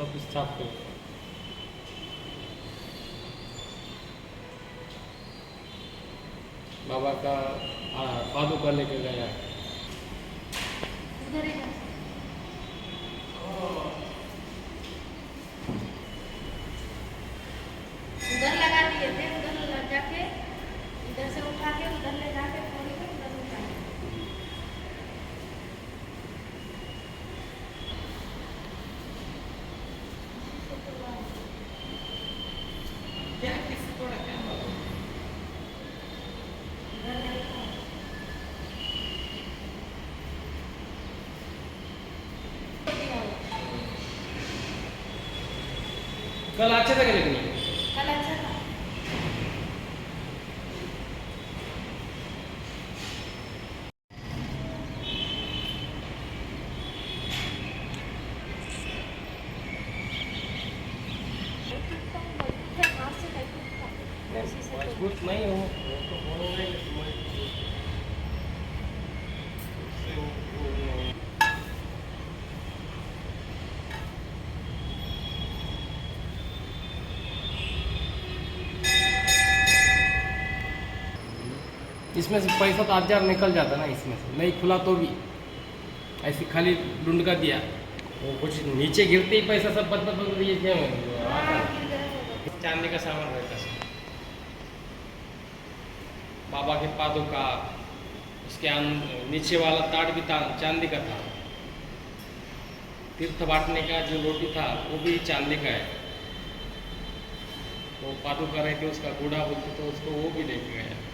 सब कुछ साफ़ कर बाबा का पादुका लेके गया। है कल अच्छे थे लेकिन कल अच्छा था। मज़बूत नहीं हो वो तो बोलूँगा ही कि मज़बूत। उससे वो- वो- इसमें से पैसा तो हज़ार निकल जाता ना इसमें से। नहीं खुला तो भी। ऐसे खाली ढूंढ का दिया। वो कुछ नीचे गिरते ही पैसा सब बद बद बद ये क्या? चांदी का सामान रहता है बाबा के पादुका उसके अं- नीचे वाला ताट भी था, चांदी का था। तीर्थ बांटने का जो रोटी था, वो भी चांदी का है। वो पादुका रहते, उसका कूड़ा बोलते तो उसको वो भी लेके गया।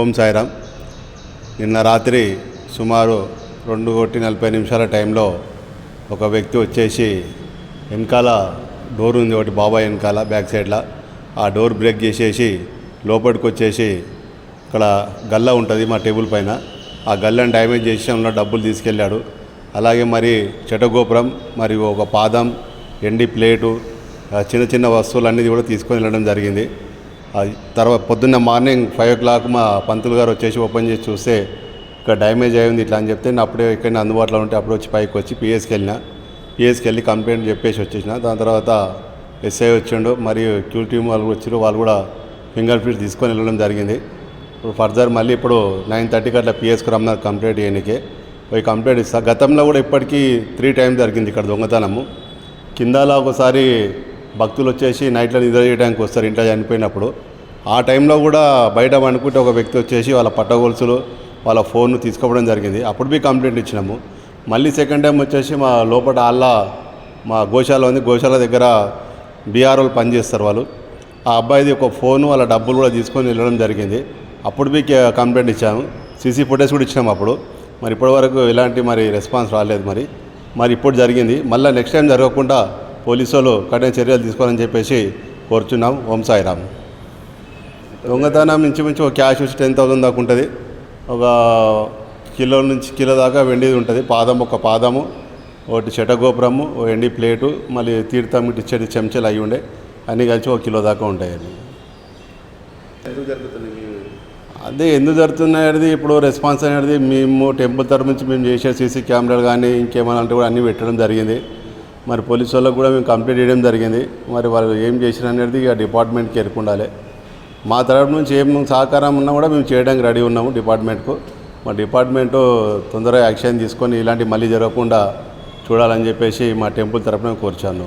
ఓం సాయిరామ్. నిన్న రాత్రి సుమారు రెండు కోటి నలభై నిమిషాల టైంలో ఒక వ్యక్తి వచ్చేసి వెనకాల డోర్ ఉంది ఒకటి బాబాయ్ వెనకాల బ్యాక్ సైడ్లో. ఆ డోర్ బ్రేక్ చేసేసి లోపలికి వచ్చేసి ఇక్కడ గల్ల ఉంటుంది మా టేబుల్ పైన. ఆ గల్లని డ్యామేజ్ చేసి అందులో డబ్బులు తీసుకెళ్ళాడు. అలాగే మరి చెటగోపురం మరియు ఒక పాదం ఎండి ప్లేటు చిన్న చిన్న వస్తువులన్నీ కూడా తీసుకొని వెళ్ళడం జరిగింది. తర్వాత పొద్దున్న మార్నింగ్ ఫైవ్ ఓ క్లాక్ మా పంతులు గారు వచ్చేసి ఓపెన్ చేసి చూస్తే ఇక్కడ డ్యామేజ్ అయింది ఇట్లా అని చెప్తే నేను అప్పుడే ఇక్కడ అందుబాటులో ఉంటే అప్పుడు వచ్చి పైకి వచ్చి పిఎస్కి వెళ్ళిన. పిఎస్కి వెళ్ళి కంప్లైంట్ చెప్పేసి వచ్చేసిన. దాని తర్వాత ఎస్ఐ వచ్చిండు. మరియు క్యూ టీమ్ వాళ్ళు వచ్చారు వాళ్ళు కూడా ఫింగర్ ప్రింట్ తీసుకొని వెళ్ళడం జరిగింది. ఇప్పుడు ఫర్దర్ మళ్ళీ ఇప్పుడు నైన్ థర్టీకి అట్లా పిఎస్కి రమ్మన్నారు కంప్లైంట్ చేయడానికి పోయి కంప్లైంట్ ఇస్తా. గతంలో కూడా ఇప్పటికీ త్రీ టైమ్స్ జరిగింది ఇక్కడ దొంగతనము. కిందలా ఒకసారి భక్తులు వచ్చేసి నైట్లో నిద్ర చేయడానికి వస్తారు ఇంట్లో చనిపోయినప్పుడు. ఆ టైంలో కూడా బయట అనుకుంటే ఒక వ్యక్తి వచ్చేసి వాళ్ళ పట్టగొలుసులు వాళ్ళ ఫోన్ తీసుకోవడం జరిగింది. అప్పుడు బి కంప్లైంట్ ఇచ్చినాము. మళ్ళీ సెకండ్ టైం వచ్చేసి మా లోపల వాళ్ళ మా గోశాల ఉంది. గోశాల దగ్గర బీఆర్ఓలు పనిచేస్తారు వాళ్ళు. ఆ అబ్బాయిది ఒక ఫోను వాళ్ళ డబ్బులు కూడా తీసుకొని వెళ్ళడం జరిగింది. అప్పుడు బి కంప్లైంట్ ఇచ్చాము. సీసీ ఫుటేజ్ కూడా ఇచ్చినాము అప్పుడు. మరి ఇప్పటివరకు ఎలాంటి మరి రెస్పాన్స్ రాలేదు మరి. మరి ఇప్పుడు జరిగింది. మళ్ళీ నెక్స్ట్ టైం జరగకుండా పోలీసు వాళ్ళు కఠిన చర్యలు తీసుకోవాలని చెప్పేసి కోరుచున్నాం. ఓం సాయిరామ్. దొంగతనం ఇంచుమించు ఒక క్యాష్ వచ్చి టెన్ థౌసండ్ దాకా ఉంటుంది. ఒక కిలో నుంచి కిలో దాకా వెండిది ఉంటుంది. పాదం ఒక పాదము ఒకటి చెటగోపురము ఒక ఎండి ప్లేటు మళ్ళీ తీర్థం ఇటు ఇచ్చేది చెంచాలు అవి ఉండే. అన్నీ కలిసి ఒక కిలో దాకా ఉంటాయి అవి. అదే ఎందుకు జరుగుతున్నాయి అనేది ఇప్పుడు రెస్పాన్స్ అనేది మేము టెంపుల్ తరఫు నుంచి మేము చేసే సీసీ కెమెరాలు కానీ ఇంకేమైనా అంటే కూడా అన్నీ పెట్టడం జరిగింది. మరి పోలీసు వాళ్ళకు కూడా మేము కంప్లైంట్ చేయడం జరిగింది. మరి వాళ్ళు ఏం చేసిన అనేది ఇక డిపార్ట్మెంట్కి ఎరుకుండాలి మా తరఫు నుంచి ఏం సహకారం ఉన్నా కూడా మేము చేయడానికి రెడీ ఉన్నాము డిపార్ట్మెంట్కు. మా డిపార్ట్మెంటు తొందరగా యాక్షన్ తీసుకొని ఇలాంటి మళ్ళీ జరగకుండా చూడాలని చెప్పేసి మా టెంపుల్ తరఫున కోరుచాను